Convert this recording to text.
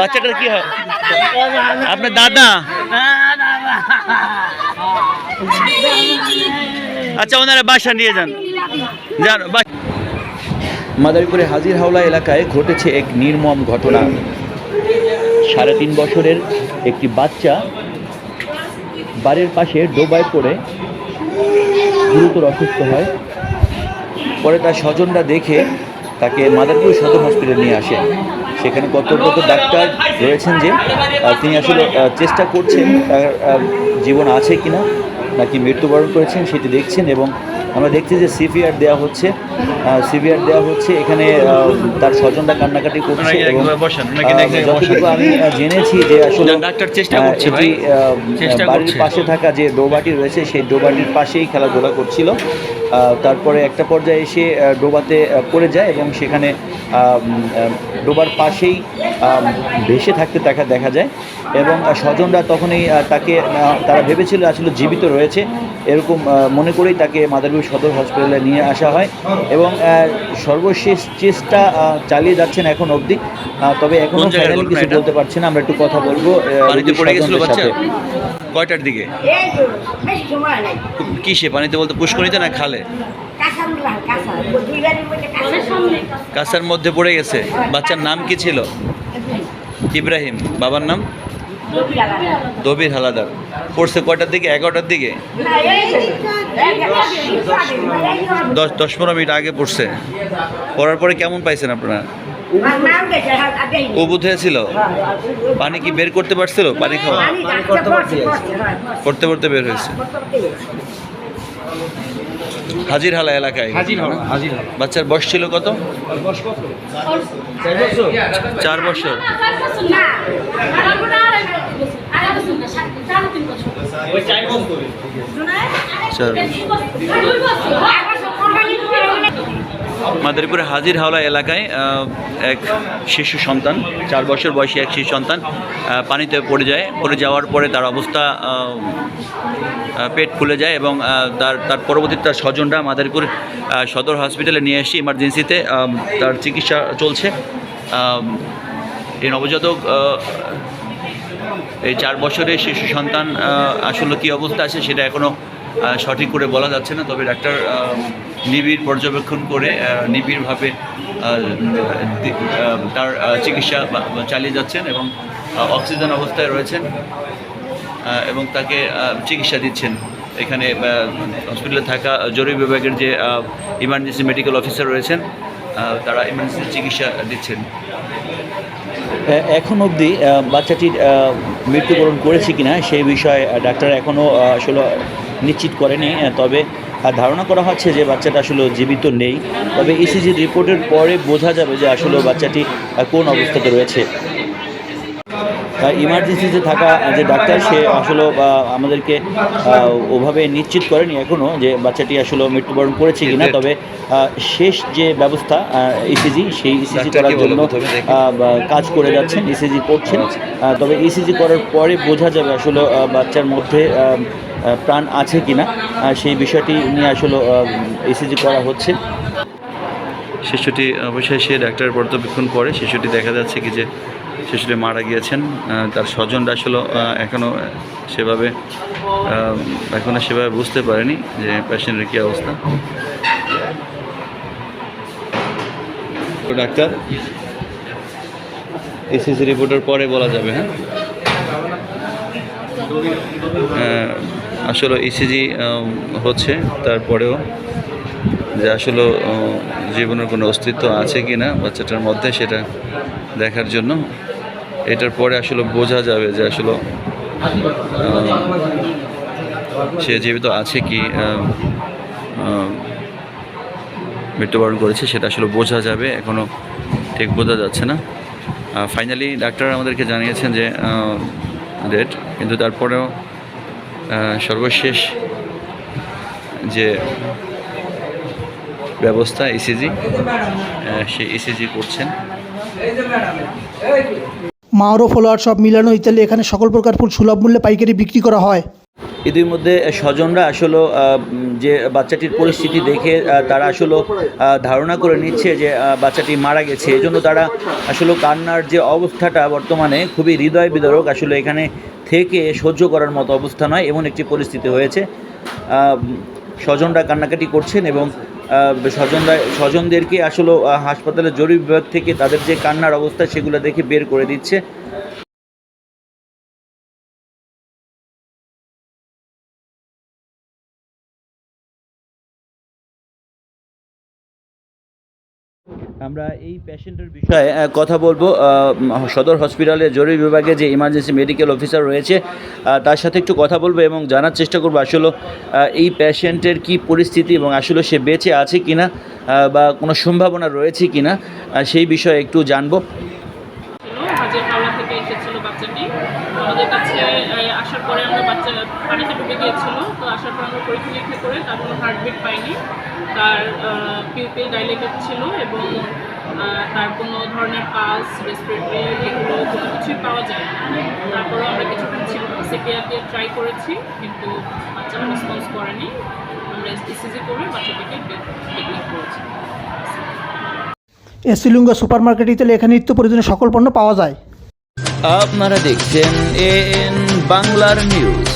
বাচ্চাটার কি হয়? আপনার দাদা? আচ্ছা ওনারা বাসা নিয়ে যান। যান মাদারীপুরে হাজির হাওলা এলাকায় ঘটেছে এক নির্মম ঘটনা। সাড়ে তিন বছরের একটি বাচ্চা বাড়ির পাশে ডোবায় পড়ে, গুরুতর অসুস্থ হয়। পরে তার স্বজনরা দেখে তাকে মাদারীপুর সদর হসপিটালে নিয়ে আসেন সেখানে কর্তব্যরত ডাক্তার রয়েছেন যে তিনি আসলে চেষ্টা করছেন জীবন আছে কিনা, নাকি মৃত্যুবরণ করেছেন সেটি দেখছেন এবং আমরা দেখছি যে সিভিআর দেওয়া হচ্ছে সিভিআর দেওয়া হচ্ছে এখানে তার স্বজনরা কান্নাকাটি করছে এবং যতটুকু আমি জেনেছি যে আসলে এটি, বাড়ির পাশে থাকা যে ডোবাটি রয়েছে সেই ডোবাটির পাশেই খেলাধুলা করছিল। তারপরে একটা পর্যায়ে এসে ডোবাতে পড়ে যায় এবং সেখানে ডোবার পাশেই ভেসে থাকতে দেখা দেখা যায়। এবং স্বজনরা তখনই তাকে তারা ভেবেছিল আসলে জীবিত রয়েছে। এরকম মনে করেই তাকে মাদারীপুর সদর হসপিটালে নিয়ে আসা হয় এবং সর্বশেষ চেষ্টা চালিয়ে যাচ্ছেন এখন অবধি। তবে এখনও ফাইনালি কিছু বলতে পারছি না আমরা একটু কথা বলব কয়টার দিকে? কিসে পানিতে বলতে পুষ্করিতে না খালে? কাঁচার মধ্যে পড়ে গেছে। বাচ্চার নাম কি ছিল? ইব্রাহিম। বাবার নাম? দবির হালাদার। পড়ছে কয়টার দিকে? এগারোটার দিকে? দশ দশ পনেরো মিনিট আগে পড়ছে। পড়ার পরে কেমন পাইছেন আপনারা? অবুধ হয়েছিল? পানি কি বের করতে পারছিল? পানি খাওয়া? করতে পড়তে বের হয়েছে। হাজির হালা এলাকায় বাচ্চার বয়স ছিল কত? চার বছর। চার মাদারীপুরে হাজির হাওলা এলাকায় এক শিশু সন্তান, চার বছর বয়সী এক শিশু সন্তান পানিতে পড়ে যায়। পড়ে যাওয়ার পরে তার অবস্থা পেট ফুলে যায় এবং তার তার পরবর্তীতে তার স্বজনরা মাদারীপুর সদর হসপিটালে নিয়ে এসে ইমার্জেন্সিতে তার চিকিৎসা চলছে। এই নবজাতক এই চার বছরের শিশু সন্তান আসলে কী অবস্থা আছে সেটা এখনও সঠিক করে বলা যাচ্ছে না, তবে ডাক্তার নিবিড় পর্যবেক্ষণ করে নিবিড়ভাবে তার চিকিৎসা চালিয়ে যাচ্ছেন এবং অক্সিজেন অবস্থায় রয়েছেন এবং তাকে চিকিৎসা দিচ্ছেন। এখানে হসপিটালে থাকা জরুরি বিভাগের যে ইমার্জেন্সি মেডিকেল অফিসার রয়েছেন তারা ইমার্জেন্সি চিকিৎসা দিচ্ছেন। এখন অবধি বাচ্চাটির মৃত্যুবরণ করেছে কিনা, সেই বিষয়ে ডাক্তার এখনও আসলে নিশ্চিত করেনি। তবে ধারণা করা হচ্ছে যে বাচ্চাটা আসলে জীবিত নেই। তবে ইসিজি রিপোর্টের পরে বোঝা যাবে যে আসলে বাচ্চাটি কোন অবস্থাতে রয়েছে। ইমার্জেন্সিতে থাকা যে ডাক্তার সে আসলে আমাদেরকে ওভাবে নিশ্চিত করেনি এখনও যে বাচ্চাটি আসলে মৃত্যুবরণ করেছে কিনা। তবে শেষ যে ব্যবস্থা ইসিজি সেই ইসিজি করার জন্য কাজ করে যাচ্ছেন ইসিজি করছেন। আহ, তবে ইসিজি করার পরে বোঝা যাবে আসলে বাচ্চার মধ্যে প্রাণ আছে কি না সেই বিষয়টি নিয়ে আসলে ইসিজি করা হচ্ছে। শিশুটি অবশ্যই সে ডাক্তার পর্যবেক্ষণ করে। শিশুটি দেখা যাচ্ছে কি যে শিশুটি মারা গিয়েছেন তার স্বজনরা আসলে এখনও সেভাবে এখনও সেভাবে বুঝতে পারেনি যে পেশেন্টের কী অবস্থা। ডাক্তার এসিসি রিপোর্টের পরে বলা যাবে হ্যাঁ? আসলে ইসিজি হচ্ছে, তারপরেও যে আসলে জীবনের কোনো অস্তিত্ব আছে কি না বাচ্চাটার মধ্যে সেটা দেখার জন্য, এটার পরে আসলে বোঝা যাবে যে আসলে সে জীবিত আছে কি মৃত্যুবরণ করেছে, সেটা আসলে বোঝা যাবে এখনও ঠিক বোঝা যাচ্ছে না। ফাইনালি ডাক্তার আমাদেরকে জানিয়েছেন যে ডেট কিন্তু তারপরেও সর্বশেষ যে ব্যবস্থা ইসিজি সেই ইসিজি করছেন। মাওরো ফলোয়ার সব মিলানো ইত্যাদি এখানে সকল প্রকার ফুল সুলভ মূল্যে পাইকারি বিক্রি করা হয়। ইতিমধ্যে স্বজনরা আসলে যে বাচ্চাটির পরিস্থিতি দেখে তারা আসলে ধারণা করে নিচ্ছে যে বাচ্চাটি মারা গেছে। এই জন্য তারা আসলে কান্নার যে অবস্থাটা বর্তমানে খুবই হৃদয় বিদারক, আসলে এখানে থেকে সহ্য করার মতো অবস্থা নয়, এমন একটি পরিস্থিতি হয়েছে। স্বজনরা কান্নাকাটি করছেন এবং স্বজনরা, স্বজনদেরকে আসলে হাসপাতালের জরুরি বিভাগ থেকে তাদের যে কান্নার অবস্থা সেগুলো দেখে বের করে দিচ্ছে। আমরা এই পেশেন্টের বিষয়ে কথা বলব। সদর হসপিটালে জরুরি বিভাগে যে ইমার্জেন্সি মেডিকেল অফিসার রয়েছে তার সাথে একটু কথা বলব এবং জানার চেষ্টা করব আসলে এই পেশেন্টের কি পরিস্থিতি এবং আসলে সে বেঁচে আছে কিনা বা কোনো সম্ভাবনা রয়েছে কিনা সেই বিষয়ে একটু জানব। থেকে এসেছিল, বাচ্চাটি আমাদের কাছে আসার পরে আমরা বাচ্চা পানিতে ডুবে গিয়েছিল। তো আসার পর আমরা পরীক্ষা নিরীক্ষা করে তার কোনো হার্টবিট পাইনি। তার পিউপিল ডাইলেটেড ছিল এবং তার কোনো ধরনের পালস রেসপিরেটরি এগুলো কোনো কিছুই পাওয়া যায় না তারপরেও আমরা কিছুক্ষণ ছিল। সিপিআর ট্রাই করেছি, কিন্তু বাচ্চারা রেসপন্স করেনি। আমরা ইসিজি করে বাচ্চাটিকে ডিক্লেয়ার করেছি। এসিলুঙ্গা সুপার মার্কেট এখানে নিত্য প্রয়োজনীয় সকল পণ্য পাওয়া যায়। আপনারা দেখছেন এন বাংলার নিউজ